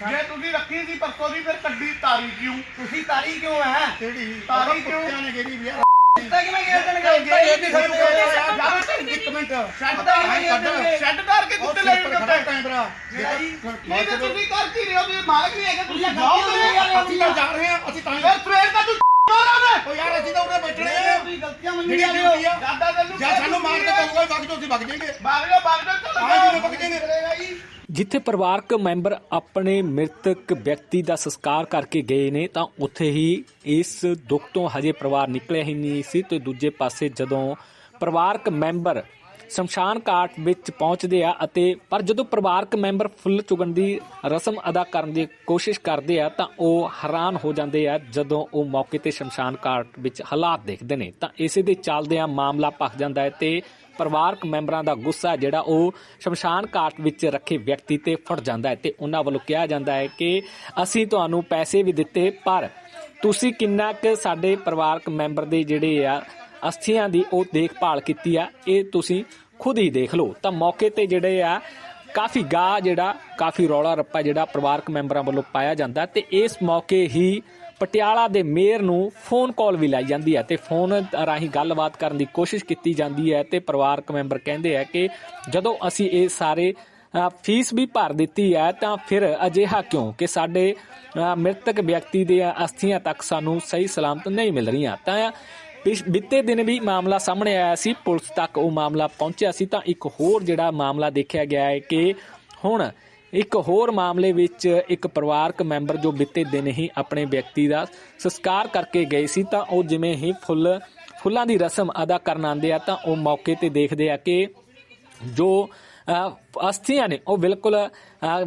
ਜੇ ਤੁਸੀਂ ਰੱਖੀ ਸੀ ਪਰਸੋਂ ਦੀ ਫਿਰ ਕੱਢੀ ਤਾਰੀ ਕਿਉਂ? ਤੁਸੀਂ ਤਾਰੀ ਕਿਉਂ ਹੈ ਕਿਹੜੀ? ਤਾਰੀ ਕਿਉਂ? ਕੁੱਤਿਆਂ ਨੇ ਗੇਰੀ ਵੀ ਆ? ਤਾਂ ਕਿਵੇਂ ਗੇਰ ਦੇਣਗੇ? ਗੇਰ ਨਹੀਂ ਸਕਦੇ ਯਾਰ ਇੱਕ ਮਿੰਟ। ਸ਼ੈੱਡ ਕਿਵੇਂ ਗੇਰ ਦੇਣਗੇ। ਸ਼ੈੱਡ ਕਰਕੇ ਕੁੱਤੇ ਲੈ ਕੇ ਕੱਟੇ ਕੈਮਰਾ। ਜੀ ਨਹੀਂ ਤੁਸੀਂ ਕਰ ਕੀ ਰਹੇ ਹੋ? ਤੁਸੀਂ ਮਾਲਕ ਨਹੀਂ ਹੈਗੇ ਤੁਸੀਂ ਜਾਓ ਅਸੀਂ ਤਾਂ ਜਾ ਰਹੇ ਹਾਂ ਅਸੀਂ ਤਾਂ ਹੀ ਫਿਰ ਸਵੇਰ ਦਾ ਤੂੰ ਉਹ ਯਾਰ ਅਸੀਂ ਤਾਂ ਉਰੇ ਬੈਠਣੇ ਆ ਤੁਸੀਂ ਗਲਤੀਆਂ ਮੰਨੀ ਜਾਂਦੇ ਹੋ ਜ਼ਿਆਦਾ ਤੈਨੂੰ ਜਾਂ ਸਾਨੂੰ ਮਾਰ ਕੇ ਕਹੂਗਾ ਵਗ ਜਾਓ ਅਸੀਂ ਵਗ ਜਾਏਂਗੇ ਬਾਗ ਜਾ ਜਾ ਚਲੋ ਹਾਂ ਜੀ, ਵਗ ਜੀ ਜਿੱਥੇ ਪਰਿਵਾਰਕ ਮੈਂਬਰ ਆਪਣੇ ਮ੍ਰਿਤਕ ਵਿਅਕਤੀ ਦਾ ਸੰਸਕਾਰ ਕਰਕੇ ਗਏ ਨੇ, ਤਾਂ ਉੱਥੇ ਹੀ ਇਸ ਦੁੱਖ ਤੋਂ ਹਜੇ ਪਰਿਵਾਰ ਨਿਕਲਿਆ ਹੀ ਨਹੀਂ ਸੀ ਤੇ ਦੂਜੇ ਪਾਸੇ ਜਦੋਂ ਪਰਿਵਾਰਕ ਮੈਂਬਰ ਸ਼ਮਸ਼ਾਨ ਘਾਟ ਵਿੱਚ ਪਹੁੰਚਦੇ ਆ ਅਤੇ ਪਰ ਜਦੋਂ ਪਰਿਵਾਰਕ ਮੈਂਬਰ ਫੁੱਲ ਚੁਗਣ ਦੀ ਰਸਮ ਅਦਾ ਕਰਨ ਦੀ ਕੋਸ਼ਿਸ਼ ਕਰਦੇ ਆ, ਤਾਂ ਉਹ ਹੈਰਾਨ ਹੋ ਜਾਂਦੇ ਆ ਜਦੋਂ ਉਹ ਮੌਕੇ ਤੇ ਸ਼ਮਸ਼ਾਨ ਘਾਟ ਵਿੱਚ ਹਾਲਾਤ ਦੇਖਦੇ ਨੇ। ਤਾਂ ਇਸੇ ਦੇ ਚੱਲਦਿਆਂ ਮਾਮਲਾ ਭਖ ਜਾਂਦਾ ਹੈ ਤੇ ਪਰਿਵਾਰਕ ਮੈਂਬਰਾਂ ਦਾ ਗੁੱਸਾ ਜਿਹੜਾ ਉਹ ਸ਼ਮਸ਼ਾਨ ਘਾਟ ਵਿੱਚ ਰੱਖੇ ਵਿਅਕਤੀ ਤੇ ਫੁੱਟ ਜਾਂਦਾ ਹੈ ਤੇ ਉਹਨਾਂ ਵੱਲੋਂ ਕਿਹਾ ਜਾਂਦਾ ਹੈ ਕਿ ਅਸੀਂ ਤੁਹਾਨੂੰ ਪੈਸੇ ਵੀ ਦਿੱਤੇ, ਪਰ ਤੁਸੀਂ ਕਿੰਨਾ ਕੁ ਸਾਡੇ ਪਰਿਵਾਰਕ ਮੈਂਬਰ ਦੇ ਜਿਹੜੇ ਆ, ਅਸਥੀਆਂ ਦੀ ਉਹ ਦੇਖਭਾਲ ਕੀਤੀ ਆ, ਇਹ ਤੁਸੀਂ ਖੁਦ ਹੀ ਦੇਖ ਲਓ। ਤਾਂ ਮੌਕੇ ਤੇ ਜਿਹੜੇ ਆ, ਕਾਫੀ ਗਾ ਜਿਹੜਾ, ਕਾਫੀ ਰੌਲਾ ਰੱਪਾ ਜਿਹੜਾ ਪਰਿਵਾਰਕ ਮੈਂਬਰਾਂ ਵੱਲੋਂ ਪਾਇਆ ਜਾਂਦਾ ਤੇ ਇਸ ਮੌਕੇ ਹੀ ਪਟਿਆਲਾ ਦੇ ਮੇਅਰ ਨੂੰ ਫੋਨ ਕਾਲ ਵੀ ਲਾਈ ਜਾਂਦੀ ਹੈ ਤੇ ਫੋਨ ਰਾਹੀਂ ਗੱਲਬਾਤ ਕਰਨ ਦੀ ਕੋਸ਼ਿਸ਼ ਕੀਤੀ ਜਾਂਦੀ ਹੈ ਤੇ ਪਰਿਵਾਰਕ ਮੈਂਬਰ ਕਹਿੰਦੇ ਆ ਕਿ ਜਦੋਂ ਅਸੀਂ ਇਹ ਸਾਰੇ ਫੀਸ ਵੀ ਭਰ ਦਿੱਤੀ ਹੈ ਤਾਂ ਫਿਰ ਅਜਿਹਾ ਕਿਉਂ ਕਿ ਸਾਡੇ ਮ੍ਰਿਤਕ ਵਿਅਕਤੀ ਦੇ ਅਸਥੀਆਂ ਤੱਕ ਸਾਨੂੰ ਸਹੀ ਸਲਾਮਤ ਨਹੀਂ ਮਿਲ ਰਹੀਆਂ। ਤਾਂ ਪਿਛ- ਬੀਤੇ ਦਿਨ ਵੀ ਮਾਮਲਾ ਸਾਹਮਣੇ ਆਇਆ ਸੀ, ਪੁਲਿਸ ਤੱਕ ਉਹ ਮਾਮਲਾ ਪਹੁੰਚਿਆ ਸੀ ਤਾਂ ਇੱਕ ਹੋਰ ਜਿਹੜਾ ਮਾਮਲਾ ਦੇਖਿਆ ਗਿਆ ਹੈ ਕਿ ਹੁਣ ਇੱਕ ਹੋਰ ਮਾਮਲੇ ਵਿੱਚ ਇੱਕ ਪਰਿਵਾਰਕ ਮੈਂਬਰ ਜੋ ਬੀਤੇ ਦਿਨ ਹੀ ਆਪਣੇ ਵਿਅਕਤੀ ਦਾ ਸੰਸਕਾਰ ਕਰਕੇ ਗਏ ਸੀ, ਤਾਂ ਉਹ ਜਿਵੇਂ ਹੀ ਫੁੱਲ, ਫੁੱਲਾਂ ਦੀ ਰਸਮ ਅਦਾ ਕਰਨ ਆਉਂਦੇ ਆ, ਤਾਂ ਉਹ ਮੌਕੇ ਤੇ ਦੇਖਦੇ ਆ ਕਿ ਜੋ ਅਸਥੀਆਂ ਨੇ, ਉਹ ਬਿਲਕੁਲ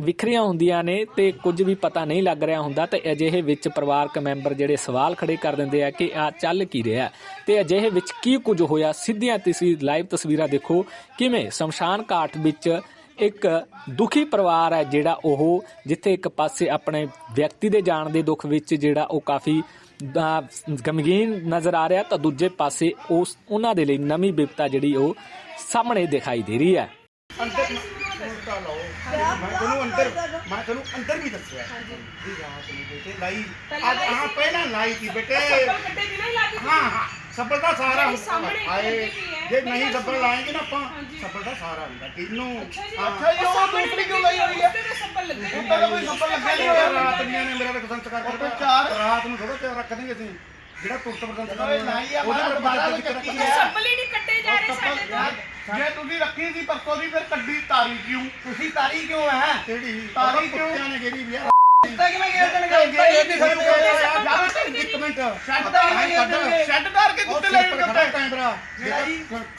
ਵਿਖਰੀਆਂ ਹੁੰਦੀਆਂ ਨੇ ਤੇ ਕੁਝ ਵੀ ਪਤਾ ਨਹੀਂ ਲੱਗ ਰਿਹਾ ਹੁੰਦਾ, ਤੇ ਅਜਿਹੇ ਵਿੱਚ ਪਰਿਵਾਰਕ ਮੈਂਬਰ ਜਿਹੜੇ ਸਵਾਲ ਖੜੇ ਕਰ ਦਿੰਦੇ ਆ ਕਿ ਆ ਚੱਲ ਕੀ ਰਿਹਾ। ਤੇ ਅਜਿਹੇ ਵਿੱਚ ਕੀ ਕੁਝ ਹੋਇਆ? ਸਿੱਧੀਆਂ ਤੁਸੀਂ ਲਾਈਵ ਤਸਵੀਰਾਂ ਦੇਖੋ, ਕਿਵੇਂ ਸ਼ਮਸ਼ਾਨ ਘਾਟ ਵਿੱਚ ਇੱਕ ਦੁਖੀ ਪਰਿਵਾਰ ਹੈ ਜਿਹੜਾ ਉਹ ਜਿੱਥੇ ਇੱਕ ਪਾਸੇ ਆਪਣੇ ਵਿਅਕਤੀ ਦੇ ਜਾਣ ਦੇ ਦੁੱਖ ਵਿੱਚ ਜਿਹੜਾ ਉਹ ਕਾਫੀ ਗਮਗੀਨ ਨਜ਼ਰ ਆ ਰਿਹਾ ਤਾਂ ਦੂਜੇ ਪਾਸੇ ਉਸ ਉਹਨਾਂ ਦੇ ਲਈ ਨਵੀਂ ਬਿਪਤਾ ਜਿਹੜੀ ਉਹ ਸਾਹਮਣੇ ਦਿਖਾਈ ਦੇ ਰਹੀ ਹੈ। ਅੰਦਰ ਉਲਟਾ ਲਾਓ। ਮੈਂ ਤੁਹਾਨੂੰ ਅੰਦਰ ਮੈਂ ਤੁਹਾਨੂੰ ਅੰਦਰ ਵੀ ਦੱਸਿਆ ਵੀ ਰਾਤ ਨੂੰ ਬੇਟੇ ਲਾਈ। ਪਹਿਲਾਂ ਅੱਜ ਲਾਈ ਹਾਂ ਸੀ। ਪਹਿਲਾਂ ਲਾਈ ਸੀ ਬੇਟੇ। ਹੀ ਹਾਂ। ਦਾ ਸਾਰਾ ਜਿਹੜੀ ਸਾਹਮਣੇ ਆਏ ਲੱਗੀ ਵੀ ਹੈ। ਜੇ ਮੇਰੀ ਨਹੀਂ ਗੱਲ ਸੁਣੋ। ਲਾਏਂਗੇ ਨਾ ਆਪਾਂ ਹਾਂਜੀ। ਸੱਬਲ ਦਾ ਸਾਰਾ ਹੁੰਦਾ। ਕਿਨੂੰ? ਅੱਛਾ ਜੀ। ਅੱਛਾ ਜੀ, ਉਹ ਦੂਸਰੀ ਕਿਉਂ ਲਾਈ ਹੋਈ ਹੈ? ਉੱਤੇ ਤਾਂ ਸੱਬਲ ਲੱਗੇ ਉੱਤੇ ਤਾਂ ਕੋਈ ਸੱਬਲ ਲੱਗਿਆ ਨਹੀਂ ਹੋਇਆ। ਰਾਤ ਦੀਆਂ ਨੇ ਮੇਰਾ ਰਕਸੰਤ ਕਰ ਚਾਰ- ਰਾਤ ਨੂੰ ਥੋੜਾ ਤੇ ਰੱਖ ਦੇਂਗੇ ਅਸੀਂ। ਜਿਹੜਾ ਤੁਰਤ ਪ੍ਰਦੰਤ ਓਏ ਨਹੀਂ ਆ, ਮਾਰਾ ਦੁਬਾਰਾ ਵੀ ਚੱਕੀ ਹੈ। ਸੱਬਲ ਹੀ ਨਹੀਂ ਕੱਟੇ ਜਾ ਰਹੇ ਸਾਡੇ ਤੋਂ। ਜੇ ਤੁਸੀਂ ਰੱਖੀ ਸੀ ਪਰਸੋਂ ਦੀ ਫਿਰ ਕੱਢੀ ਤਾਰੀ ਕਿਉਂ? ਤੁਸੀਂ ਤਾਰੀ ਕਿਉਂ ਹੈ? ਕਿਹੜੀ? ਤਾਰੀ ਕਿਉਂ? ਕੁੱਤਿਆਂ ਨੇ ਗੇਰੀ ਵੀ ਆ। ਤਾਂ ਕਿਵੇਂ ਗੇਰ ਦੇਣਗੇ ਗੇਰ ਨਹੀਂ ਸਕਦੇ ਇੱਕ ਮਿੰਟ ਸ਼ੈੱਡ ਤਾਂ ਕਿਵੇਂ ਗੇਰ ਦੇਣਗੇ ਸ਼ੈੱਡ ਕਰਕੇ ਉਹ ਕੁੱਤੇ ਲੈ ਕੇ ਕੱਟੇ ਕੈਮਰਾ।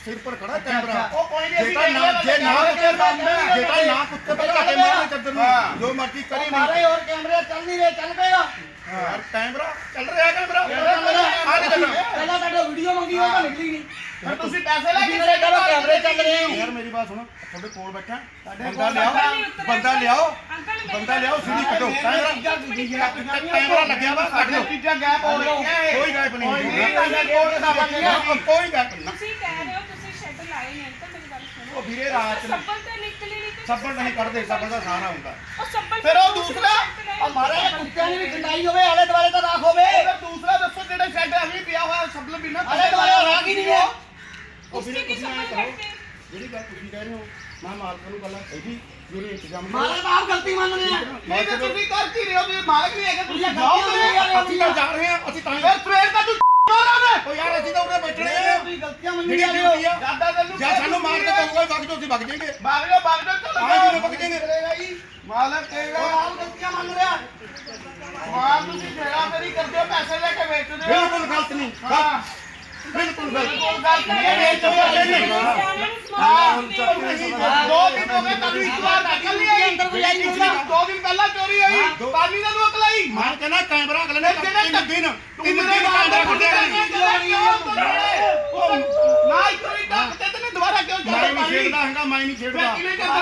ਸਿਰ ਪਰ ਖੜਾ ਕੈਮਰਾ। ਉਹ ਕੋਈ ਨਹੀਂ ਤਾਂ ਨਾ ਜੇ ਨਾ ਕੁੱਤੇ ਮਾਰਨਾ ਜੇ ਤਾਂ ਨਾ ਕੁੱਤੇ ਪਰ ਘਾਟੇ ਮਾਰਨੇ ਚੱਦਰ ਨੂੰ। ਹਾਂ। ਜੋ ਮਰਜ਼ੀ ਕਰੀ ਮਾਰੇ ਹੋਰ ਕੈਮਰੇ ਚੱਲ ਨਹੀਂ ਰਹੇ ਚੱਲ ਪਏਗਾ ਯਾਰ ਕੈਮਰਾ ਚੱਲ ਰਿਹਾ ਕੈਮਰਾ। ਆ ਨਹੀਂ ਚੱਲਣਾ ਪਹਿਲਾਂ ਤੁਹਾਡਾ ਵੀਡੀਓ ਮੰਗੀ ਉਹ ਤਾਂ ਨਿਕਲੀ ਨਹੀਂ। ਫਿਰ ਤੁਸੀਂ ਪੈਸੇ ਲੈ ਕੇ ਮੇਰੇ ਕੈਮਰੇ ਚੱਲ ਰਹੇ ਹੋ। ਯਾਰ ਮੇਰੀ ਬਾਤ ਸੁਣੋ ਤੁਹਾਡੇ ਕੋਲ ਬੈਠਾ ਬੰਦਾ ਲਿਆਓ। ਬੰਦਾ ਲਿਆਓ ਬੰਦਾ ਲਿਆਓ ਸੀੜੀ ਕੱਢੋ। ਕੈਮਰਾ ਲੱਗਿਆ ਵਾ ਕੱਢ ਲਓ। ਚੀਜ਼ਾਂ ਗੈਪ ਹੋ ਰਹੀਆਂ ਹੈ ਕੋਈ ਗੈਪ ਨਹੀਂ ਕੋਈ ਦਾ ਗੈਪ ਨਹੀਂ ਤੁਸੀਂ ਕਹਿ ਰਹੇ ਹੋ ਤੁਸੀਂ ਸ਼ੈੱਡ ਲਾਏ ਨੇ ਤਾਂ ਮੇਰੀ ਗੱਲ ਸੁਣੋ। ਉਹ ਵੀਰੇ ਰਾਤ ਨੂੰ ਸੱਬਲ ਤੇ ਨਿਕਲੀ ਨਹੀਂ ਤੇ ਸੱਬਲ ਨਹੀਂ ਕੱਢਦੇ ਸੱਬਲ ਦਾ ਸਾਰਾ ਹੁੰਦਾ। ਉਹ ਸੱਬਲ ਫਿਰ ਉਹ ਦੂਸਰਾ ਮਾਰੇ ਕੁੱਤਿਆਂ ਨੇ ਵੀ ਖੰਡਾਈ ਹੋਵੇ ਆਲੇ ਦੁਆਲੇ ਤਾਂ ਰਾਖ ਹੋਵੇ। ਫਿਰ ਦੂਸਰਾ ਦੱਸੋ ਜਿਹੜਾ ਸ਼ੈੱਡ ਐਵੇਂ ਪਿਆ ਹੋਇਆ ਸਬਲ ਬਿਨਾ ਆਲੇ ਦੁਆਲੇ ਰਾਖ ਹੀ ਨਹੀਂ ਹੈ। ਉਹ ਵੀਰੇ ਤੁਸੀਂ ਐਂ ਕਰੋ ਜਿਹੜੀ ਗੱਲ ਤੁਸੀਂ ਕਹਿ ਰਹੇ ਹੋ ਮੈਂ ਮਾਲਕ ਨੂੰ ਗੱਲਾਂ ਕਹੀ ਜਿਹੜੇ ਇੰਤਜ਼ਾਮ। ਮਾਰੇ ਤਾਂ ਆਪ ਗਲਤੀ ਮੰਨਦੇ ਆ ਨਹੀਂ ਤੇ ਤੁਸੀਂ ਕਰ ਕੀ ਰਹੇ ਹੋ ਤੁਸੀਂ ਮਾਲਕ ਨਹੀਂ ਹੈਗੇ ਤੁਸੀਂ ਜਾਓ ਅਸੀਂ ਤਾਂ ਜਾ ਰਹੇ ਹਾਂ ਅਸੀਂ ਤਾਂ ਫਿਰ ਸਵੇਰ ਦਾ ਤੂੰ ਮਾਰਾ ਨੇ ਉਹ ਯਾਰ ਅਸੀਂ ਤਾਂ ਉਰੇ ਬੈਠਣੇ ਆ ਤੁਸੀਂ ਗਲਤੀਆਂ ਮੰਨੀ ਜਾਂਦੇ ਹੋ। ਆ ਜ਼ਿਆਦਾ ਤੈਨੂੰ ਜਾਂ ਸਾਨੂੰ ਮਾਰ ਕੇ ਕਹੂਗਾ ਵਗ ਜਾਓ ਅਸੀਂ ਵਗ ਜਾਏਂਗੇ। ਬਾਗ ਜਾ ਬਾਗ ਜਾ ਚਲੋ। ਹਾਂ ਜੀ, ਵਗ ਜਾਏਂਗੇ। ਕਰੇਗਾ ਜੀ ਮਾਲਕ ਕਹੇਗਾ ਆਪ ਗਲਤੀਆਂ ਮੰਨ ਰਿਹਾ। ਮਾਂ ਤੁਸੀਂ ਜਿਹੜਾ ਮੇਰੀ ਕਰਦੇ ਹੋ ਪੈਸੇ ਲੈ ਕੇ ਵੇਚਦੇ ਹੋ। ਬਿਲਕੁਲ ਗਲਤ ਨਹੀਂ। ਹਾਂ। ਬਿਲਕੁਲ ਬਿਲਕੁਲ। ਗਲਤ ਨਹੀਂ ਹੈ ਵੇਚੋ ਵਾਲੇ ਨਹੀਂ ਹਾਂ ਦੋ ਦਿਨ ਹੋ ਗਏ ਤੁਹਾਨੂੰ ਇੱਕ ਵਾਰ ਅਕਲ ਨਹੀਂ ਆਈ। ਅੰਦਰ ਸੀ। ਦੋ ਦਿਨ ਪਹਿਲਾਂ ਚੋਰੀ ਹੋਈ। ਪਾਣੀ ਦਾ ਨੂੰ ਅਕਲ ਆਈ ਮੈਂ ਕਹਿੰਦਾ ਕੈਮਰਾ ਅਗਲੇ ਨੇ ਤਿੰਨ ਦਿਨ ਤਿੰਨ ਮੇਰੇ ਦਿਨ ਖੁੱਲਿਆ ਨਹੀਂ। ਨਾ ਵਾਰੀ ਟੱਕ ਤੇ ਤੈਨੂੰ ਦੁਬਾਰਾ ਕਿਉਂ ਮੈਂ ਨਹੀਂ ਛੇੜਦਾ ਹੈਗਾ ਮੈਂ ਨਹੀਂ ਕਰਦਾ?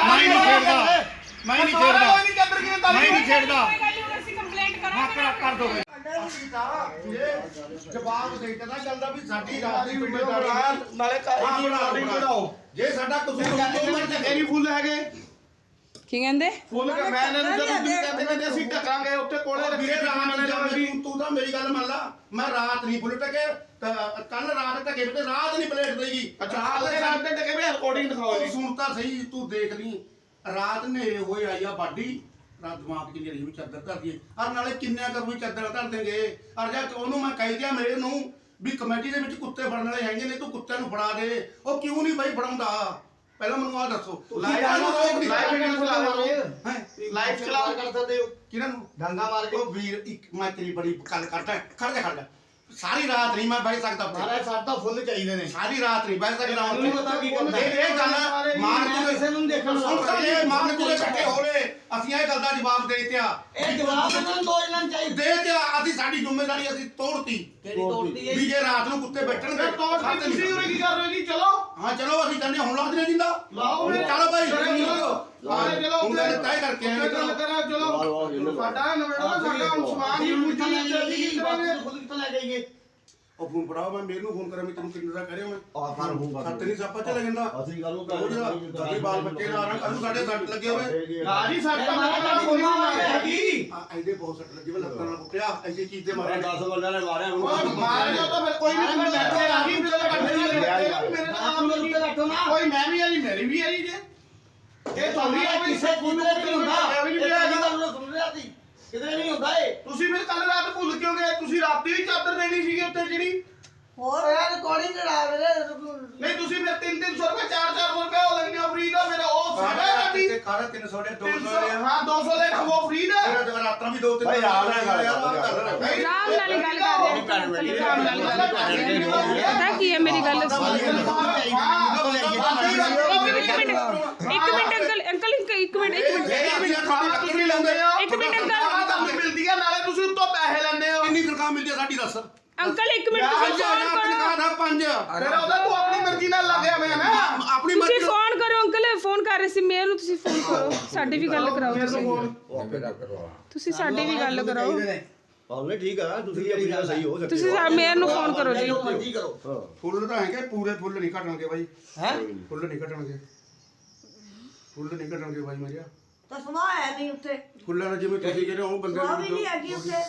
ਮੈਂ ਨਹੀਂ ਛੇੜਦਾ। ਮੈਂ ਨਹੀਂ ਕਿਵੇਂ ਮੈਂ ਨਹੀਂ ਕੰਪਲੇਂਟ ਹਾਂ ਕਰ ਕਰ ਦੋ ਜਵਾਬ ਦੇ ਦਿੱਤਾ ਚੱਲਦਾ ਵੀ ਸਾਡੀ ਰਾਤ ਦੀ ਜ਼ਿੰਮੇਵਾਰੀ ਨਾਲੇ ਹਾਂ, ਬਣਾਓ, ਬਣਾਓ। ਜੇ ਸਾਡਾ ਕਸੂਰ ਹੁੰਦਾ ਤਾਂ ਫੁੱਲ ਹੈਗੇ। ਕੀ ਕਹਿੰਦੇ? ਫੁੱਲ ਕੇ ਮੈਂ ਇਹਨਾਂ ਨੂੰ ਜਦੋਂ ਤੁਸੀਂ ਕਹਿੰਦੇ ਕਹਿੰਦੇ ਅਸੀਂ ਢਕਾਂਗੇ ਉੱਥੇ ਕੋਲੇ ਉਹ ਰੱਖੀ ਵੀਰੇ ਰਾਤ ਉਹਨਾਂ ਨੇ ਨੂੰ ਵੀ ਤੂੰ ਤੂੰ ਤਾਂ ਮੇਰੀ ਗੱਲ ਮੰਨ ਲਾ। ਮੈਂ ਰਾਤ ਨਹੀਂ ਫੁੱਲ ਟਕੇ ਕੱਲ ਰਾਤ ਟਕੇ ਤੇ ਰਾਤ ਨਹੀਂ ਪਲੇਟ ਦੇਗੀ ਅੱਛਾ ਆਲੇ ਰਾਤ ਦੇ ਟਕੇ ਵੀ ਰਿਕਾਰਡਿੰਗ ਦਿਖਾਓ ਉਹ ਜੀ। ਸੁਣ ਤਾਂ ਸਹੀ ਤੂੰ ਦੇਖ ਲਈ। ਰਾਤ ਹਨੇਰੇ ਹੋਏ ਆਈ ਆ ਬਾਡੀ। ਰਾਤ ਦਿਮਾਗ ਚ ਜਿਹੜੀ ਵੀ ਚਾਦਰ ਧਰ ਦਈਏ ਔਰ ਨਾਲੇ ਕਿੰਨਿਆਂ ਕਰੂ ਚਾਦਰ ਧਰ ਦੇਂਗੇ ਔਰ ਜਦ ਉਹਨੂੰ ਮੈਂ ਕਹਿ ਦਿਆ ਮੇਰੇ ਨੂੰ ਵੀ ਕਮੇਟੀ ਦੇ ਵਿੱਚ ਕੁੱਤੇ ਫੜਨ ਵਾਲੇ ਹੈਗੇ ਨੇ ਤੂੰ ਕੁੱਤਿਆਂ ਨੂੰ ਫੜਾ ਦੇ। ਉਹ ਕਿਉਂ ਨਹੀਂ ਬਾਈ ਫੜਾਉਂਦਾ? ਪਹਿਲਾਂ ਮੈਨੂੰ ਆ ਦੱਸੋ। ਲਾਈਵ ਨੂੰ ਲਾਈਵ ਵੀਡੀਓ ਚਲਾ ਲਓ ਹੈਂ? ਲਾਈਵ ਚਲਾਓ ਕਰ ਸਕਦੇ ਹੋ। ਕਿਹਨਾਂ ਨੂੰ? ਡਾਂਗਾ ਮਾਰ ਕੇ। ਉਹ ਵੀਰ ਇੱਕ ਮੈਂ ਤੇਰੀ ਬੜੀ ਗੱਲ ਕਰਦਾ। ਖੜ ਜਾ ਖੜ ਜਾ। ਸਾਰੀ ਰਾਤ ਨਹੀਂ ਮੈਂ ਬਹਿ ਸਕਦਾ ਉੱਥੇ। ਮਹਾਰਾਜ ਸਾਡਾ ਤਾਂ ਫੁੱਲ ਚਾਹੀਦੇ ਨੇ। ਸਾਰੀ ਰਾਤ ਨਹੀਂ ਬਹਿ ਸਕਦਾ ਮੈਨੂੰ ਨਹੀਂ ਪਤਾ ਕੀ ਕਰਨਾ। ਇਹ ਇਹ ਗੱਲ ਮਾਰ ਮੈਂ ਕਿਸੇ ਨੂੰ ਦੇਖਣ ਸੁਣ ਤਾਂ ਇਹ ਮਾਰ ਕੁਲੇ ਇਕੱਠੇ ਹੋ ਗਏ ਅਸੀਂ ਇਹ ਗੱਲ ਦਾ ਜਵਾਬ ਦੇ ਦਿੱਤਾ। ਇਹ ਜਵਾਬ ਇਹਨਾਂ ਨੂੰ ਦੋ ਜਣਾਂ ਚਾਹੀਦੇ। ਦੇ ਤੇ ਅਸੀਂ ਸਾਡੀ ਜ਼ਿੰਮੇਵਾਰੀ ਅਸੀਂ ਤੋੜਤੀ। ਕਿਹੜੀ ਤੋੜਤੀ ਹੈ? ਵੀ ਜੇ ਰਾਤ ਨੂੰ ਕੁੱਤੇ ਬੈਠਣਗੇ ਤੁਸੀਂ ਉਰੇ ਕੀ ਕਰ ਰਹੇ ਹੋ ਜੀ? ਚਲੋ। ਹਾਂ ਚਲੋ ਅਸੀਂ ਕਹਿੰਦੇ ਹੁਣ ਲੱਗ ਜਨੇ ਜਿੰਦਾ। ਲਾਓ। ਚਲੋ ਭਾਈ। ਚਲੋ, ਚਲੋ। ਚਲੋ ਹੁਣ ਗੱਲ ਤੈਅ ਕਰਕੇ ਆਏ ਗੱਲ ਕਰਾਂ ਚਲੋ ਸਾਡਾ ਨਵੇੜਾ ਸਾਡਾ ਹੁਣ ਸਮਾਨ ਹੀ ਮੁੱਠੀ ਚੱਲੀ ਜਾਈਏ ਕਿਸ ਤਰ੍ਹਾਂ ਨੇ ਫੁੱਲ ਕਿੱਥੋਂ ਲੈ ਜਾਈਏ। ਉਹ ਫੋਨ ਫੜਾਓ ਮੈਂ ਮੇਰੇ ਨੂੰ ਫੋਨ ਕਰਾਂ ਮੈਂ ਤੈਨੂੰ ਕਿੰਨੇ ਦਾ ਕਰਿਆ ਮੈਂ। ਆ ਫਰ ਹੋਊਗਾ ਸੱਤ ਨਹੀਂ ਸਾਪਾ ਚਲੇ ਜਾਂਦਾ ਅਸੀਂ ਗੱਲ ਉਹ ਜਿਹੜਾ ਸਾਡੇ ਬਾਲ ਬੱਚੇ ਦਾ ਆਰਾਂ ਕੱਲ ਸਾਡੇ ਸੱਟ ਲੱਗੇ ਹੋਵੇ ਨਾ ਜੀ ਸਾਡਾ ਮਾਰਾ ਤਾਂ ਕੋਈ ਮਾਰਿਆ ਹੈਗੀ। ਐਡੇ ਬਹੁਤ ਸੱਟ ਲੱਗੇ ਵੇ ਲੱਤਾਂ ਨਾਲ ਕੁੱਟਿਆ ਐਸੀ ਚੀਜ਼ ਤੇ ਮਾਰਿਆ। 10 ਬੰਦਿਆਂ ਨੇ ਮਾਰਿਆ ਉਹ ਮਾਰ ਜੋ ਤਾਂ ਫਿਰ ਕੋਈ ਨਹੀਂ ਫਿਰ ਬੈਠੇ ਆ ਗਈ ਮੇਰੇ ਨਾਲ ਆਪ ਨੂੰ ਉੱਤੇ ਰੱਖੋ ਨਾ। ਕੋਈ ਮੈਂ ਵੀ ਆ ਜੀ ਮੇਰੀ ਵੀ ਆ ਜੀ ਜੇ। ਇਹ ਥੋੜੀ ਆ ਵੀ ਕਿਸੇ ਕੁੰਦਰੇ ਨਹੀਂ ਹੁੰਦਾ ਇਹ ਸੁਣ ਰਿਹਾ ਸੀ? ਕਿਧਰੇ ਨਹੀਂ ਹੁੰਦਾ ਇਹ? ਤੁਸੀਂ ਫਿਰ ਕੱਲ ਰਾਤ ਭੁੱਲ ਕਿਉਂ ਗਏ? ਤੁਸੀਂ ਰਾਤੀ ਵੀ ਚਾਦਰ ਦੇਣੀ ਸੀਗੀ ਉੱਤੇ ਜਿਹੜੀ ਹੋਰ? ਯਾਰ ਰਿਕਾਰਡਿੰਗ ਕਰਾ ਵੀਰੇ ਨਹੀਂ ਤੁਸੀਂ ਫਿਰ 3-300 ਰੁਪਏ 4-400 ਰੁਪਏ ਉਹ ਲੈਣੇ ਫ੍ਰੀ ਦਾ ਮੇਰਾ ਉਹ ਸਾਡਾ ਰਾਤੀ। ਤੇ ਕਾਰਾ 300 ਦੇ 200 300 ਦੇ। ਹਾਂ 200 ਦੇ ਉਹ ਫ੍ਰੀ ਦਾ। ਮੇਰਾ ਰਾਤਾਂ ਵੀ ਦੋ ਤਿੰਨ ਭਾਈ ਆਰਾਮ ਨਾਲ ਗੱਲ ਕਰੋ, ਆਰਾਮ ਨਾਲ ਹੀ ਗੱਲ ਕਰ ਰਹੇ ਹਾਂ ਅੰਕਲ ਆਰਾਮ ਨਾਲ ਗੱਲ ਕਰ ਰਹੇ ਹਾਂ ਪਤਾ ਕੀ ਹੈ ਮੇਰੀ ਗੱਲ ਸੁਣੋ। ਇੱਕ ਮਿੰਟ ਇੱਕ ਮਿੰਟ ਅੰਕਲ ਅੰਕਲ ਇੱਕ ਇੱਕ ਮਿੰਟ ਇੱਕ ਮਿੰਟ। ਇਹ ਵੀ ਖਾਣਾ ਤੁਸੀਂ ਲਾਉਂਦੇ ਆ ਇੱਕ ਮਿੰਟ ਅੰਕਲ। ਮਿਲਦੀ ਆ ਨਾਲੇ ਤੁਸੀਂ ਉੱਤੋਂ ਪੈਸੇ ਲੈਂਦੇ ਹੋ। ਕਿੰਨੀ ਤਨਖਾਹ ਮਿਲਦੀ ਆ ਸਾਡੀ ਦੱਸ। ਅੰਕਲ ਇੱਕ ਮਿੰਟ ਤੁਸੀਂ ਫੋਨ ਕਰੋ। ਦਾ ਪੰਜ। ਫਿਰ ਉਹਦਾ ਤੂੰ ਆਪਣੀ ਮਰਜ਼ੀ ਨਾਲ ਲੱਗਿਆ ਮੈਂ ਨਾ। ਆਪਣੀ ਤੁਸੀਂ ਮਰਜ਼ੀ ਫੋਨ ਕਰੋ ਅੰਕਲ ਫੋਨ ਕਰ ਰਹੇ ਸੀ। ਮੇਰ ਨੂੰ ਤੁਸੀਂ ਫੋਨ ਕਰੋ। ਸਾਡੀ ਵੀ ਗੱਲ ਕਰਾਓ ਤੁਸੀਂ। ਤੁਸੀਂ ਸਾਡੀ ਵੀ ਗੱਲ ਕਰਾਓ। ਉਹਨੇ ਠੀਕ ਆ ਤੁਸੀਂ ਆਪਣੀ ਗੱਲ ਸਹੀ ਹੋ ਸਕਦੀ ਤੁਸੀਂ ਸਾ- ਮੇਰ ਨੂੰ ਫੋਨ ਕਰੋ ਜੀ। ਮਰਜ਼ੀ ਕਰੋ। ਫੁੱਲ ਤਾਂ ਹੈਗੇ ਪੂਰੇ ਫੁੱਲ ਨਹੀਂ ਘਟਣਗੇ ਬਾਈ। ਹੈ? ਫੁੱਲ ਨਹੀਂ ਘਟਣਗੇ। ਫੁੱਲ ਨਹੀਂ ਘਟਣਗੇ ਬਾਈ ਮੇਰਿਆ। ਤਾਂ ਸਮਾਂ ਹੈ ਨਹੀਂ ਉੱਥੇ। ਫੁੱਲਾਂ ਨਾਲ ਜਿਵੇਂ ਤੁਸੀਂ ਕਹਿੰਦੇ ਹੋ ਉਹ ਬੰਦੇ ਸਮਾਂ ਵੀ ਨਹੀਂ ਹੈਗੀ ਉੱਥੇ।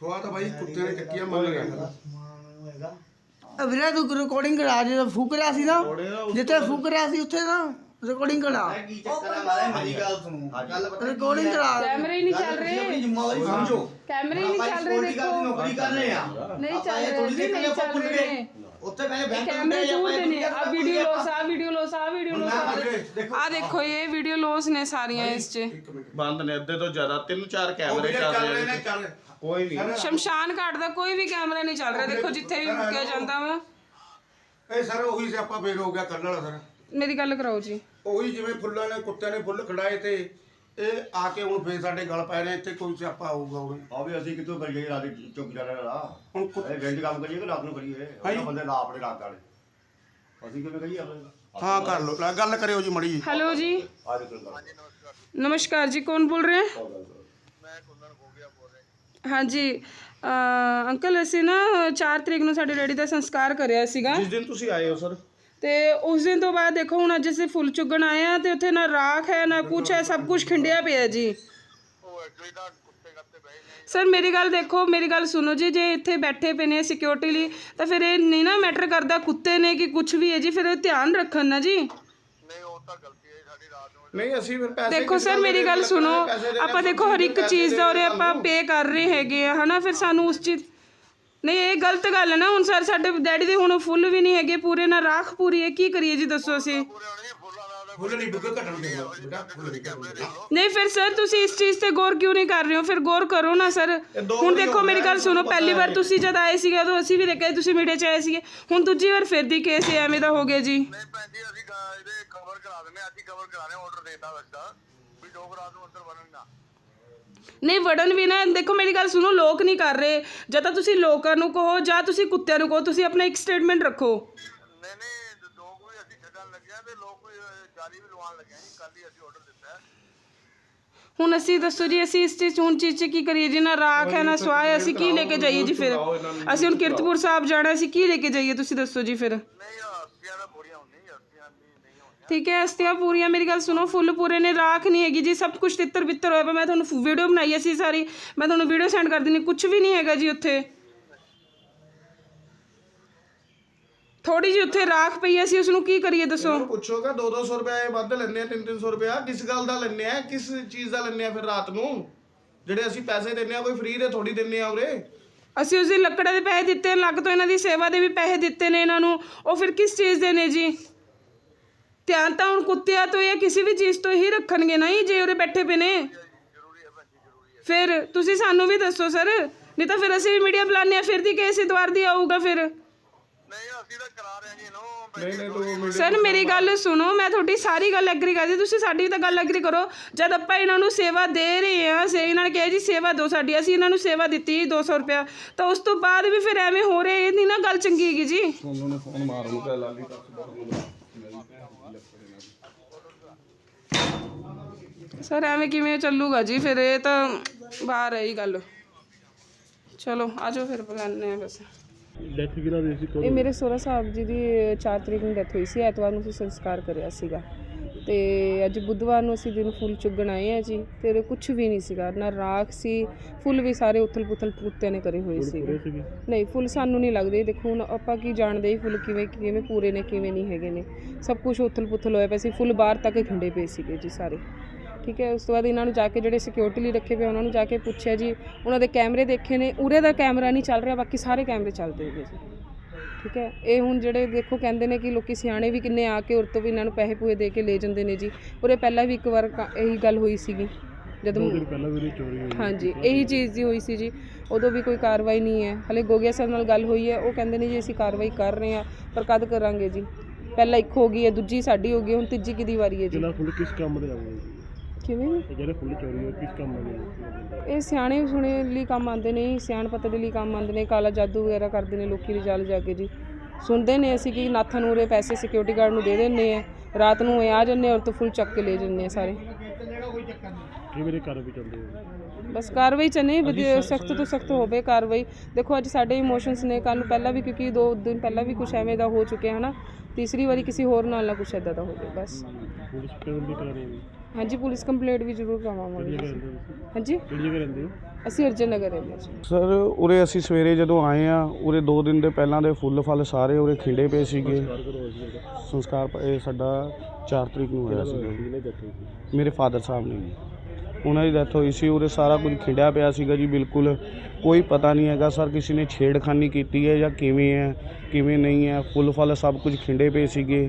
ਸਵਾਹ ਤਾਂ ਬਾਈ ਕੁੱਤਿਆਂ ਨੇ ਚੱਕੀਆਂ ਮੰਨ ਗਿਆ ਵੀਰੇ ਤੂੰ ਰਿਕਾਰਡਿੰਗ ਕਰਾ ਜਿਹੜਾ ਫੂਕ ਰਿਹਾ ਸੀ ਨਾ ਜਿੱਥੇ ਫੂਕ ਰਿਹਾ ਸੀ ਉੱਥੇ ਨਾ ਰਿਕਾਰਡਿੰਗ ਕਰਾ। ਕੀ ਚੱਕਰ ਹੈ ਮਾਰੇ ਮੇਰੀ ਗੱਲ ਸੁਣੋ ਗੱਲ ਪਤਾ ਰਿਕਾਰਡਿੰਗ ਕਰਾ। ਕੈਮਰੇ ਹੀ ਨਹੀਂ ਚੱਲ ਤੁਸੀਂ ਆਪਣੀ ਰਹੇ ਜ਼ਿੰਮੇਵਾਰੀ ਸਮਝੋ। ਕੈਮਰੇ ਹੀ ਨਹੀਂ ਆਪਾਂ ਚੱਲ ਰਹੇ security guard ਦੀ ਦੇਖੋ। ਨੌਕਰੀ ਕਰ ਰਹੇ ਆ। ਨਹੀਂ ਆਪਾਂ ਚੱਲ ਇਹ ਰਹੇ ਥੋੜ੍ਹੀ ਜੀ, ਦੇਖਣਾ ਨਹੀਂ ਆਪਾਂ ਚੱਲ ਭੁੱਲ ਰਹੇ ਗਏ। ਨੇ। ਉੱਥੇ ਪਹਿਲੇ ਬੈਂਕ ਕੈਮਰੇ ਜ਼ਰੂਰ ਨੇ। ਆ ਵੀਡੀਓ ਲੋਸ ਆ ਵੀਡੀਓ ਲੋਸ ਆ ਵੀਡੀਓ ਲੋਸ ਆ ਦੇਖੋ। ਇਹ ਵੀਡੀਓ ਲੋਸ ਨੇ ਸਾਰੀਆਂ ਇਸ 'ਚ। ਬੰਦ ਨੇ ਅੱਧੇ ਤੋਂ ਜ਼ਿਆਦਾ ਤਿੰਨ ਚਾਰ ਉਹ ਕੈਮਰੇ ਵੀਰੇ ਚੱਲ ਚੱਲ ਰਹੇ ਰਹੇ ਨੇ। ਨੇ ਚੱਲ ਕੋਈ ਨਹੀਂ। ਸ਼ਮਸ਼ਾਨ ਘਾਟ ਦਾ ਕੋਈ ਵੀ ਕੈਮਰਾ ਨਹੀਂ ਚੱਲ ਰਿਹਾ। ਦੇਖੋ ਜਿੱਥੇ ਵੀ ਰੁਕਿਆ ਜਾਂਦਾ ਵਾ। ਇਹ ਸਰ ਉਹੀ ਸਿਆਪਾ ਫੇਰ ਹੋ ਗਿਆ ਕੱਲ ਵਾਲਾ ਸਰ। ਮੇਰੀ ਗੱਲ ਕਰਾਓ ਜੀ। ਉਹੀ ਜਿਵੇਂ ਫੁੱਲਾਂ ਨੇ ਕੁੱਤਿਆਂ ਨੇ ਫੁੱਲ ਖੜਾਏ ਤੇ ਇਹ ਆ ਕੇ ਹੁਣ ਫੇਰ ਸਾਡੇ ਗਲ ਪੈ ਰਹੇ ਇੱਥੇ ਕੋਈ ਸਿਆਪਾ ਹੋਊਗਾ ਹੁਣ। ਆ ਵੀ ਅਸੀਂ ਕਿੱਥੋਂ ਕਰੀਏ ਰਾਤ ਦੀ ਚੁੱਕ ਜਾਣਾ ਰਾਹ ਹੁਣ ਕੁ- ਇਹ ਕੰਮ ਕਰੀਏ ਕਿ ਰਾਤ ਨੂੰ ਕਰੀਏ? ਭਾਈ- ਬੰਦੇ ਲਾ ਆਪਣੇ ਰਾਤ ਵਾਲੇ। ਅਸੀਂ ਕਿਵੇਂ ਕਰੀਏ ਆਪਣੇ? ਹਾਂ ਕਰ ਲਓ। ਲੈ, ਗੱਲ ਕਰਿਓ ਜੀ ਮੜੀ ਜੀ ਹੈਲੋ ਜੀ। ਆ ਨਿਕਲ ਨਮਸਕਾਰ ਜੀ ਕੌਣ ਬੋਲ ਰਹੇ? ਹਾਂਜੀ ਅਹ ਅੰਕਲ ਅਸੀਂ ਨਾ 4 ਤਰੀਕ ਨੂੰ ਸਾਡੇ ਡੈਡੀ ਦਾ ਸੰਸਕਾਰ ਕਰਿਆ ਸੀਗਾ। ਜਿਸ ਦਿਨ ਤੁਸੀਂ ਆਏ ਹੋ ਸਰ? ਤੇ ਉਸ ਦਿਨ ਤੋਂ ਬਾਅਦ ਦੇਖੋ ਹੁਣ ਅੱਜ ਅਸੀਂ ਫੁੱਲ ਚੁੱਗਣ ਆਏ ਆ ਤੇ ਉੱਥੇ ਨਾ ਰਾਖ ਹੈ ਨਾ ਕੁਛ ਹੈ ਸਭ ਕੁਝ ਖਿੰਡਿਆ ਪਿਆ ਜੀ। ਸਰ ਮੇਰੀ ਗੱਲ ਦੇਖੋ ਮੇਰੀ ਗੱਲ ਸੁਣੋ ਜੀ ਜੇ ਇੱਥੇ ਬੈਠੇ ਪਏ ਨੇ ਸਿਕਿਉਰਿਟੀ ਲਈ ਤਾਂ ਫਿਰ ਇਹ ਨਹੀਂ ਨਾ ਮੈਟਰ ਕਰਦਾ ਕੁੱਤੇ ਨੇ ਕਿ ਕੁਝ ਵੀ ਹੈ ਜੀ ਫਿਰ ਇਹ ਧਿਆਨ ਰੱਖਣ ਨਾ ਜੀ। ਨਹੀਂ ਅਸੀਂ ਫਿਰ ਪੈਸੇ ਦੇਖੋ ਕਿਸ ਸਰ ਮੇਰੀ ਗੱਲ? ਸੁਣੋ। ਪੈਸੇ ਦੇਣੇ, ਆਪਾਂ ਦੇਖੋ ਹਰ ਇੱਕ ਪੈਸੇ ਚੀਜ਼ ਦਾ ਉਰੇ ਆਪਾਂ ਪੇ ਕਰ ਰਹੇ ਹੈਗੇ ਆ ਹਨਾ? ਫਿਰ ਸਾਨੂੰ ਉਸ ਚੀਜ਼ ਨਹੀਂ ਇਹ ਗਲਤ ਗੱਲ ਹੈ ਨਾ। ਹੁਣ ਸਰ ਸਾਡੇ ਡੈਡੀ ਦੇ ਹੁਣ ਫੁੱਲ ਵੀ ਨਹੀਂ ਹੈਗੇ ਪੂਰੇ ਨਾ ਰਾਖ ਪੂਰੀ ਹੈ। ਕੀ ਕਰੀਏ ਜੀ ਦੱਸੋ ਅਸੀਂ? ਫੁੱਲ ਨਹੀਂ ਬੇਟਾ ਫਿਰ ਸਰ ਤੁਸੀਂ ਇਸ ਚੀਜ਼ ਤੇ ਗੌਰ ਕਿਉਂ ਨਹੀਂ ਕਰ ਰਹੇ ਹੋ? ਫਿਰ ਗੌਰ ਕਰੋ ਨਾ ਸਰ। ਹੁਣ ਦੇਖੋ ਮੇਰੀ ਗੱਲ ਸੁਣੋ ਪਹਿਲੀ ਵਾਰ ਤੁਸੀਂ ਜਦ ਆਏ ਸੀਗੇ ਉਦੋਂ ਅਸੀਂ ਵੀ ਦੇਖਿਆ ਤੁਸੀਂ ਮੀਡੀਆ 'ਚ ਆਏ ਸੀਗੇ। ਹੁਣ ਦੂਜੀ ਵਾਰ ਫਿਰ ਦੀ ਕੇਸ ਐਵੇਂ ਦਾ ਹੋ ਗਿਆ ਜੀ। ਨਹੀਂ ਭੈਣ ਜੀ ਅਸੀਂ ਕ- ਇਹਦੇ ਕਵਰ ਕਰਾ ਦਿੰਦੇ ਹਾਂ, ਅੱਜ ਹੀ ਕਵਰ ਕਰਾ ਰਹੇ ਆਰਡਰ ਦੇਤਾ ਵੈਸਾ ਵੀ ਡੋਗ ਰਾਤ ਨੂੰ ਅੰਦਰ ਵੜਨ ਨਾ। ਨਹੀਂ ਵੜਨ ਵੀ ਨਾ ਦੇਖੋ ਮੇਰੀ ਗੱਲ ਸੁਣੋ ਲੋਕ ਨਹੀਂ ਕਰ ਰਹੇ। ਜਾਂ ਤਾਂ ਤੁਸੀਂ ਲੋਕਾਂ ਨੂੰ ਕਹੋ ਜਾਂ ਤੁਸੀਂ ਕੁੱਤਿਆਂ ਨੂੰ ਕਹੋ ਤੁਸੀਂ ਆਪਣਾ ਇੱਕ ਸਟੇਟਮੈਂਟ ਰੱਖੋ। ਨਹੀਂ ਨਹੀਂ ਡੋਗ ਵੀ ਅਸੀਂ ਛੱਡਣ ਲੱਗੇ ਆ ਤੇ ਲੋਕ ਵੀ ਅਹ, ਜਾਲੀ ਵੀ ਲਵਾਉਣ ਲੱਗੇ ਆ ਜੀ ਕੱਲ ਹੀ ਅਸੀਂ ਆਰਡਰ ਦਿੱਤਾ ਹੈ। ਹੁਣ ਅਸੀਂ ਦੱਸੋ ਜੀ ਅਸੀਂ ਇਸ ਚੀਜ਼ ਹੁਣ ਚੀਜ਼ 'ਚ ਕੀ ਕਰੀਏ? ਜੀ ਨਾ ਰਾਖ ਹੈ ਨਾ ਸਵਾਹ ਹੈ ਅਸੀਂ ਕੀ ਲੈ ਕੇ ਜਾਈਏ ਜੀ ਫਿਰ? ਅਸੀਂ ਹੁਣ ਕੀਰਤਪੁਰ ਸਾਹਿਬ ਜਾਣਾ ਅਸੀਂ ਕੀ ਲੈ ਕੇ ਜਾਈਏ? ਤੁਸੀਂ ਦੱਸੋ ਜੀ ਫਿਰ। ਨਹੀਂ ਅਰਸੀਆਂ ਦਾ ਬੋਰੀਆਂ ਹੁੰਦੀ ਅਰਸੀਆਂ ਨਹੀਂ ਨਹੀਂ ਹੁੰਦੀ ਠੀਕ ਹੈ ਅਸਤੀਆਂ ਪੂਰੀਆਂ ਮੇਰੀ ਗੱਲ ਸੁਣੋ ਫੁੱਲ ਪੂਰੇ ਨੇ ਰਾਖ ਨਹੀਂ ਹੈਗੀ ਜੀ ਸਭ ਕੁਝ ਤਿੱਤਰ ਬਿੱਤਰ ਹੋਇਆ ਪਿਆ। ਮੈਂ ਤੁਹਾਨੂੰ ਵੀਡੀਓ ਬਣਾਈ ਸੀ ਸਾਰੀ। ਮੈਂ ਤੁਹਾਨੂੰ ਵੀਡੀਓ ਸੈਂਡ ਕਰ ਦਿੰਦੀ ਕੁਝ ਵੀ ਨਹੀਂ ਹੈਗਾ ਜੀ ਉੱਥੇ। ਥੋੜੀ ਜਿਹੀ ਉੱਥੇ ਰਾਖ ਪਈ ਹੈ, ਅਸੀਂ ਉਸ ਨੂੰ ਕੀ ਕਰੀਏ ਦੱਸੋ? ਪੁੱਛੋਗਾ 2-200 ਰੁਪਏ ਇਹ ਵੱਧ ਲੈਣੇ ਆ 3-300 ਰੁਪਏ। ਕਿਸ ਗੱਲ ਦਾ ਲੈਣੇ ਆ? ਕਿਸ ਚੀਜ਼ ਦਾ ਲੈਣੇ ਆ ਫਿਰ ਰਾਤ ਨੂੰ? ਜਿਹੜੇ ਅਸੀਂ ਪੈਸੇ ਦਿੰਨੇ ਆ ਕੋਈ ਫ੍ਰੀ ਦੇ ਥੋੜੀ ਦਿੰਨੇ ਆ ਉਰੇ। ਅਸੀਂ ਉਸ ਦੀ ਲੱਕੜਾਂ ਦੇ ਪੈਸੇ ਦਿੱਤੇ ਲੱਗ ਤੋਂ ਇਹਨਾਂ ਦੀ ਸੇਵਾ ਦੇ ਵੀ ਪੈਸੇ ਦਿੱਤੇ ਨੇ ਇਹਨਾਂ ਨੂੰ। ਉਹ ਫਿਰ ਕਿਸ ਚੀਜ਼ ਦੇ ਨੇ ਜੀ? ਧਿਆਨ ਤਾਂ ਹੁਣ ਕੁੱਤਿਆਂ ਤੋਂ ਜਾਂ ਕਿਸੇ ਵੀ ਚੀਜ਼ ਤੋਂ ਹੀ ਰੱਖਣਗੇ ਨਾ ਜੀ ਉਰੇ ਬੈਠੇ ਪਏ ਨੇ। ਫਿਰ ਤੁਸੀਂ ਸਾਨੂੰ ਵੀ ਦੱਸੋ ਸਰ। ਨਹੀਂ ਤਾਂ ਫਿਰ ਅਸੀਂ ਵੀ ਮੀਡੀਆ ਬੁਲਾਉਂਦੇ ਆ ਫਿਰ ਦੀ ਕੇਸ ਇਤਵਾਰ ਦੀ ਆਊਗਾ ਫਿਰ। ਨਹੀਂ ਅਸੀਂ ਤਾਂ ਕਰਾ ਰਹੇ ਹਾਂ ਜੀ ਇਹਨੂੰ ਨਹੀਂ ਨਹੀਂ ਤੂੰ ਸਰ ਮੇਰੀ ਗੱਲ ਸੁਣੋ ਮੈਂ ਤੁਹਾਡੀ ਸਾਰੀ ਗੱਲ ਐਗਰੀ ਕਰਦੀ ਤੁਸੀਂ ਸਾਡੀ ਤਾਂ ਗੱਲ ਐਗਰੀ ਕਰੋ। ਜਦ ਆਪਾਂ ਇਹਨਾਂ ਨੂੰ ਸੇਵਾ ਦੇ ਰਹੇ ਹਾਂ ਸੇ ਇਹਨਾਂ ਨੇ ਕਿਹਾ ਜੀ ਸੇਵਾ ਦਿਓ ਸਾਡੀ ਅਸੀਂ ਇਹਨਾਂ ਨੂੰ ਸੇਵਾ ਦਿੱਤੀ 200 ਰੁਪਇਆ। ਤਾਂ ਉਸ ਤੋਂ ਬਾਅਦ ਵੀ ਫਿਰ ਐਵੇਂ ਹੋ ਰਿਹਾ ਇਹ ਨਹੀਂ ਨਾ ਗੱਲ ਚੰਗੀ ਹੈਗੀ ਜੀ। ਸਰ ਐਵੇਂ ਕਿਵੇਂ ਚੱਲੂਗਾ ਜੀ? ਫਿਰ ਇਹ ਤਾਂ ਬਾਹਰ ਹੈ ਹੀ ਗੱਲ। ਚਲੋ ਆਜੋ ਫਿਰ ਬੁਲਾਉਂਦੇ ਆ ਬਸ। ਇਹ ਮੇਰੇ ਸੋਹਰਾ ਸਾਹਿਬ ਜੀ ਦੀ 4 ਤਰੀਕ ਨੂੰ ਡੈਥ ਹੋਈ ਸੀ ਐਤਵਾਰ ਨੂੰ ਅਸੀਂ ਸੰਸਕਾਰ ਕਰਿਆ ਸੀਗਾ। ਤੇ ਅੱਜ ਬੁੱਧਵਾਰ ਨੂੰ ਅਸੀਂ ਦਿਨ ਫੁੱਲ ਚੁੱਗਣ ਆਏ ਆ ਜੀ ਤੇ ਕੁਝ ਵੀ ਨਹੀਂ ਸੀਗਾ ਨਾ ਰਾਖ ਸੀ ਫੁੱਲ ਵੀ ਸਾਰੇ ਉਥਲ ਪੁਥਲ ਕੁੱਤਿਆਂ ਨੇ ਕਰੇ ਹੋਏ ਸੀਗੇ। ਨਹੀਂ ਫੁੱਲ ਸਾਨੂੰ ਨਹੀਂ ਲੱਗਦੇ ਦੇਖੋ ਹੁਣ ਆਪਾਂ ਕੀ ਜਾਣਦੇ ਹੀ ਫੁੱਲ ਕਿਵੇਂ ਕਿਵੇਂ ਪੂਰੇ ਨੇ ਕਿਵੇਂ ਨਹੀਂ ਹੈਗੇ ਨੇ। ਸਭ ਕੁਝ ਉਥਲ ਪੁਥਲ ਹੋਇਆ ਪਿਆ ਸੀ ਫੁੱਲ ਬਾਹਰ ਤੱਕ ਖਿੰਡੇ ਪਏ ਸੀਗੇ ਜੀ ਸਾਰੇ। ਠੀਕ ਹੈ ਉਸ ਤੋਂ ਬਾਅਦ ਇਹਨਾਂ ਨੂੰ ਜਾ ਕੇ ਜਿਹੜੇ ਸਿਕਿਉਰਿਟੀ ਲਈ ਰੱਖੇ ਪਏ ਉਹਨਾਂ ਨੂੰ ਜਾ ਕੇ ਪੁੱਛਿਆ ਜੀ। ਉਹਨਾਂ ਦੇ ਕੈਮਰੇ ਦੇਖੇ ਨੇ ਉਰੇ ਦਾ ਕੈਮਰਾ ਨਹੀਂ ਚੱਲ ਰਿਹਾ ਬਾਕੀ ਸਾਰੇ ਕੈਮਰੇ ਚੱਲਦੇ ਨੇ ਜੀ। ਠੀਕ ਹੈ ਇਹ ਹੁਣ ਜਿਹੜੇ ਦੇਖੋ ਕਹਿੰਦੇ ਨੇ ਕਿ ਲੋਕੀ ਸਿਆਣੇ ਵੀ ਕਿੰਨੇ ਆ ਕੇ ਉਰ ਤੋਂ ਵੀ ਇਹਨਾਂ ਨੂੰ ਪੈਸੇ ਪੂਏ ਦੇ ਕੇ ਲੈ ਜਾਂਦੇ ਨੇ ਜੀ। ਉਰੇ ਪਹਿਲਾਂ ਵੀ ਇੱਕ ਵਾਰ ਕ- ਇਹੀ ਗੱਲ ਹੋਈ ਸੀਗੀ ਜਦੋਂ ਪਹਿਲਾਂ ਵੀ ਚੋਰੀ ਹੋਈ ਹਾਂਜੀ ਇਹੀ ਚੀਜ਼ ਦੀ ਹੋਈ ਸੀ ਜੀ। ਉਦੋਂ ਵੀ ਕੋਈ ਕਾਰਵਾਈ ਨਹੀਂ ਹੈ। ਹਲੇ ਗੋਗਿਆ ਸਰ ਨਾਲ ਗੱਲ ਹੋਈ ਹੈ ਉਹ ਕਹਿੰਦੇ ਨੇ ਜੀ ਅਸੀਂ ਕਾਰਵਾਈ ਕਰ ਰਹੇ ਹਾਂ ਪਰ ਕਦ ਕਰਾਂਗੇ ਜੀ? ਪਹਿਲਾਂ ਇੱਕ ਹੋ ਗਈ ਹੈ ਦੂਜੀ ਸਾਡੀ ਹੋ ਗਈ ਹੁਣ ਤੀਜੀ ਕਿਹਦੀ ਵਾਰੀ ਹੈ ਜੀ? ਫੁੱਲ ਕਿਸ ਕੰਮ ਦੇ ਆਉਂਦੇ ਕਿਵੇਂ? ਜੀ? ਜਿਹੜੇ ਫੁੱਲ ਚੋਰੀ ਹੋਏ ਕਿਸ ਕੰਮ ਦੇ ਇਹ ਸਿਆਣੇ ਸੁਣੇ ਲਈ ਕੰਮ ਆਉਂਦੇ ਨੇ ਜੀ, ਸਿਆਣ ਪਤਾ ਦੇ ਲਈ ਕੰਮ ਆਉਂਦੇ ਨੇ ਕਾਲਾ ਜਾਦੂ ਵਗੈਰਾ ਕਰਦੇ ਨੇ ਲੋਕੀ ਦੇ ਜਲ ਜਾ ਕੇ ਜੀ। ਸੁਣਦੇ ਨੇ ਅਸੀਂ ਕਿ ਨਾਥਾਂ ਨੂੰ ਉਰੇ ਪੈਸੇ ਸਿਕਿਉਰਿਟੀ ਗਾਰਡ ਨੂੰ ਦੇ ਦਿੰਦੇ ਆ ਰਾਤ ਨੂੰ ਇਹ ਆ ਜੰਨੇ ਔਰ ਤੋਂ ਫੁੱਲ ਚੱਕ ਕੇ ਲੈ ਜਾਂਦੇ ਆ ਸਾਰੇ। ਕਿ ਮੇਰੇ ਘਰ ਵੀ ਚੱਲਦੇ ਹੋ? ਬਸ ਕਾਰਵਾਈ ਚ ਨਹੀਂ ਸਖਤ ਤੋਂ ਸਖਤ ਹੋਵੇ ਕਾਰਵਾਈ। ਦੇਖੋ ਅੱਜ ਸਾਡੇ ਇਮੋਸ਼ਨਸ ਨੇ ਕੱਲ ਨੂੰ ਪਹਿਲਾਂ ਵੀ ਕਿਉਂਕਿ ਦੋ ਦਿਨ ਪਹਿਲਾਂ ਵੀ ਕੁਝ ਐਵੇਂ ਦਾ ਹੋ ਚੁੱਕਿਆ ਹਨਾ ਤੀਸਰੀ ਵਾਰੀ ਕਿਸੇ ਹੋਰ ਨਾਲ ਨਾ ਕੁਝ ਐਦਾਂ ਦਾ ਹੋਵੇ ਬਸ। ਪੁਲਿਸ ਪੇਮੈਂਟ ਵੀ ਕਰਾਣੀ ਹੈ ਹਾਂਜੀ ਪੁਲਿਸ ਕੰਪਲੇਂਟ ਵੀ ਜ਼ਰੂਰ ਕਰਵਾਵਾਂਗੇ ਅਸੀਂ। ਹਾਂਜੀ। ਕਿਹੜੀ ਜਗ੍ਹਾ ਰਹਿੰਦੇ ਹੋ? ਅਸੀਂ ਅਰਜਨ ਨਗਰ ਰਹਿੰਦੇ ਹਾਂ ਜੀ। ਸਰ ਉਰੇ ਅਸੀਂ ਸਵੇਰੇ ਜਦੋਂ ਆਏ ਆ ਉਰੇ 2 ਦਿਨ ਦੇ ਪਹਿਲਾਂ ਦੇ ਫੁੱਲ ਫਲ ਸਾਰੇ ਉਰੇ ਖਿੰਡੇ ਪਏ ਸੀਗੇ। ਸੰਸਕਾਰ ਇਹ ਸਾਡਾ 4 ਤਰੀਕ ਨੂੰ ਹੋਇਆ ਸੀ ਮੇਰੇ ਫਾਦਰ ਸਾਹਿਬ ਨੇ ਜੀ। ਉਹਨਾਂ ਦੀ ਡੈਥ ਹੋਈ ਸੀ ਉਰੇ ਸਾਰਾ ਕੁਝ ਖਿੰਡਿਆ ਪਿਆ ਸੀਗਾ ਜੀ ਬਿਲਕੁਲ। ਕੋਈ ਪਤਾ ਨਹੀਂ ਹੈਗਾ ਸਰ ਕਿਸੇ ਨੇ ਛੇੜਖਾਨੀ ਕੀਤੀ ਹੈ ਜਾਂ ਕਿਵੇਂ ਹੈ ਕਿਵੇਂ ਨਹੀਂ ਹੈ। ਫੁੱਲ ਫਲ ਸਭ ਕੁਝ ਖਿੰਡੇ ਪਏ ਸੀਗੇ।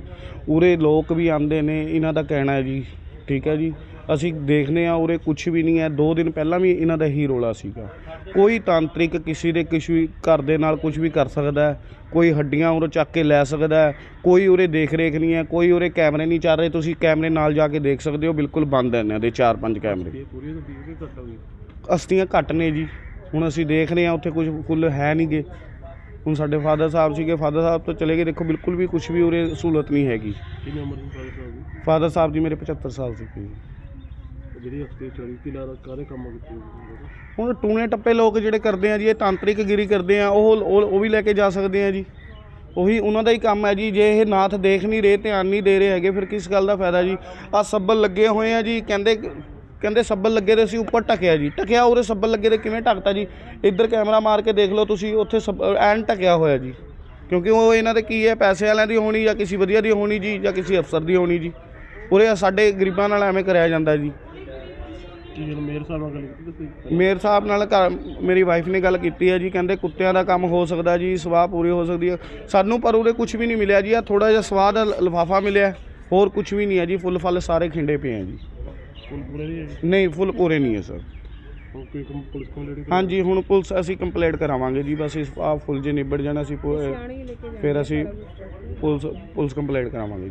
ਉਰੇ ਲੋਕ ਵੀ ਆਂਦੇ ਨੇ ਇਹਨਾਂ ਦਾ ਕਹਿਣਾ ਹੈ ਜੀ। ਠੀਕ ਹੈ ਜੀ। ਅਸੀਂ ਦੇਖਨੇ ਆ ਉਰੇ ਕੁਝ ਵੀ ਨਹੀਂ ਹੈ। ਦੋ ਦਿਨ ਪਹਿਲਾਂ ਵੀ ਇਹਨਾਂ ਦਾ ਹੀ ਰੋਲਾ ਸੀਗਾ। ਕੋਈ ਤਾਂਤਰਿਕ ਕਿਸੇ ਦੇ ਕੁਛ ਵੀ ਘਰ ਦੇ ਨਾਲ ਕੁਝ ਵੀ ਕਰ ਸਕਦਾ ਹੈ। ਕੋਈ ਹੱਡੀਆਂ ਉਰੋਂ ਚੱਕ ਕੇ ਲੈ ਸਕਦਾ ਹੈ। ਕੋਈ ਉਰੇ ਦੇਖ ਰੇਖ ਨਹੀਂ ਹੈ। ਕੋਈ ਉਰੇ ਕੈਮਰੇ ਨਹੀਂ ਚੱਲ ਰਹੇ। ਤੁਸੀਂ ਕੈਮਰੇ ਨਾਲ ਜਾ ਕੇ ਦੇਖ ਸਕਦੇ ਹੋ। ਬਿਲਕੁਲ ਬੰਦ ਹੈ ਇਹਨਾਂ ਦੇ 4-5 ਕੈਮਰੇ। ਅਸਤੀਆਂ ਘੱਟ ਨੇ ਜੀ। ਹੁਣ ਅਸੀਂ ਦੇਖ ਰਹੇ ਹਾਂ ਉੱਥੇ ਕੁਝ ਫੁੱਲ ਹੈ ਨਹੀਂਗੇ ਹੁਣ ਸਾਡੇ ਫਾਦਰ ਸਾਹਿਬ ਸੀਗੇ ਫਾਦਰ ਸਾਹਿਬ ਤੋਂ ਚਲੇ ਗਏ ਦੇਖੋ ਬਿਲਕੁਲ ਵੀ ਕੁਝ ਵੀ ਉਰੇ ਸਹੂਲਤ ਨਹੀਂ ਹੈਗੀ। ਕਿੰਨੀ ਉਮਰ ਦੀ ਸਾਲ ਹੋਗੀ ਫਾਦਰ ਸਾਹਿਬ ਜੀ ਮੇਰੇ 75 ਸਾਲ ਸੀਗੇ ਜਿਹੜੀ ਹਫ਼ਤੇ ਕੀ ਕੰਮ ਕੀਤੇ ਹੋਏ? ਹੁਣ ਟੂਣੇ ਟੱਪੇ ਲੋਕ ਜਿਹੜੇ ਕਰਦੇ ਆ ਜੀ ਇਹ ਤਾਂਤਰਿਕ ਗਿਰੀ ਕਰਦੇ ਆ ਉਹ ਉਹ ਉਹ ਵੀ ਲੈ ਕੇ ਜਾ ਸਕਦੇ ਆ ਜੀ। ਉਹੀ ਉਹਨਾਂ ਦਾ ਹੀ ਕੰਮ ਹੈ ਜੀ ਜੇ ਇਹ ਨਾਥ ਦੇਖ ਨਹੀਂ ਰਹੇ ਧਿਆਨ ਨਹੀਂ ਦੇ ਰਹੇ ਹੈਗੇ ਫਿਰ ਕਿਸ ਗੱਲ ਦਾ ਫਾਇਦਾ ਜੀ? ਆ ਸੱਬਲ ਲੱਗੇ ਹੋਏ ਆ ਜੀ ਕਹਿੰਦੇ ਕਹਿੰਦੇ ਸੱਬਲ ਲੱਗੇ ਦੇ ਸੀ ਉੱਪਰ ਟਕਿਆ ਜੀ। ਟਕਿਆ ਉਰੇ ਸੱਬਲ ਲੱਗੇ ਦੇ ਕਿਵੇਂ ਢਕਤਾ ਜੀ? ਇੱਧਰ ਕੈਮਰਾ ਮਾਰ ਕੇ ਦੇਖ ਲਓ ਤੁਸੀਂ ਉੱਥੇ ਸੱਬ ਐਨ ਟਕਿਆ ਹੋਇਆ ਜੀ। ਕਿਉਂਕਿ ਉਹ ਇਹਨਾਂ ਦੇ ਕੀ ਹੈ ਪੈਸੇ ਵਾਲਿਆਂ ਦੀ ਹੋਣੀ ਜਾਂ ਕਿਸੇ ਵਧੀਆ ਦੀ ਹੋਣੀ ਜੀ ਜਾਂ ਕਿਸੇ ਅਫਸਰ ਦੀ ਹੋਣੀ ਜੀ। ਉਰੇ ਸਾਡੇ ਗਰੀਬਾਂ ਨਾਲ ਐਵੇਂ ਕਰਿਆ ਜਾਂਦਾ ਜੀ। ਮੇਰ ਸਾਹਿਬ ਨਾਲ ਗੱਲ ਕੀਤੀ ਤੁਸੀਂ? ਮੇਰ ਸਾਹਿਬ ਨਾਲ ਘਰ ਮੇਰੀ ਵਾਈਫ ਨੇ ਗੱਲ ਕੀਤੀ ਹੈ ਜੀ ਕਹਿੰਦੇ ਕੁੱਤਿਆਂ ਦਾ ਕੰਮ ਹੋ ਸਕਦਾ ਜੀ ਸਵਾਹ ਪੂਰੀ ਹੋ ਸਕਦੀ ਹੈ। ਸਾਨੂੰ ਪਰ ਉਰੇ ਕੁਝ ਵੀ ਨਹੀਂ ਮਿਲਿਆ ਜੀ ਆ ਥੋੜਾ ਜਿਹਾ ਸਵਾਹ ਦਾ ਲਫਾਫਾ ਮਿਲਿਆ ਹੋਰ ਕੁਝ ਵੀ ਨਹੀਂ ਹੈ ਜੀ ਫੁੱਲ ਫਲ ਸਾਰੇ ਖਿੰਡੇ ਪਏ ਆ ਜੀ। ਫੁੱਲ ਪੂਰੇ ਨਹੀਂ ਫੁੱਲ ਪੂਰੇ ਨਹੀਂ ਹੈ ਸਰ। ਹੁਣ ਕੋਈ ਕੰਮ ਪੁਲਿਸ ਕੰਪਲੇਂਟ ਹਾਂਜੀ ਹੁਣ ਪੁਲਿਸ ਅਸੀਂ ਕੰਪਲੇਂਟ ਕਰਾਵਾਂਗੇ ਜੀ ਬਸ ਇਸ ਆ ਫੁੱਲ ਜੇ ਨਿਬੜ ਜਾਣਾ ਕੇ ਫਿਰ ਅਸੀਂ ਪੁਲਿਸ ਪੁਲਿਸ ਕੰਪਲੇਂਟ ਕਰਾਵਾਂਗੇ ਜੀ।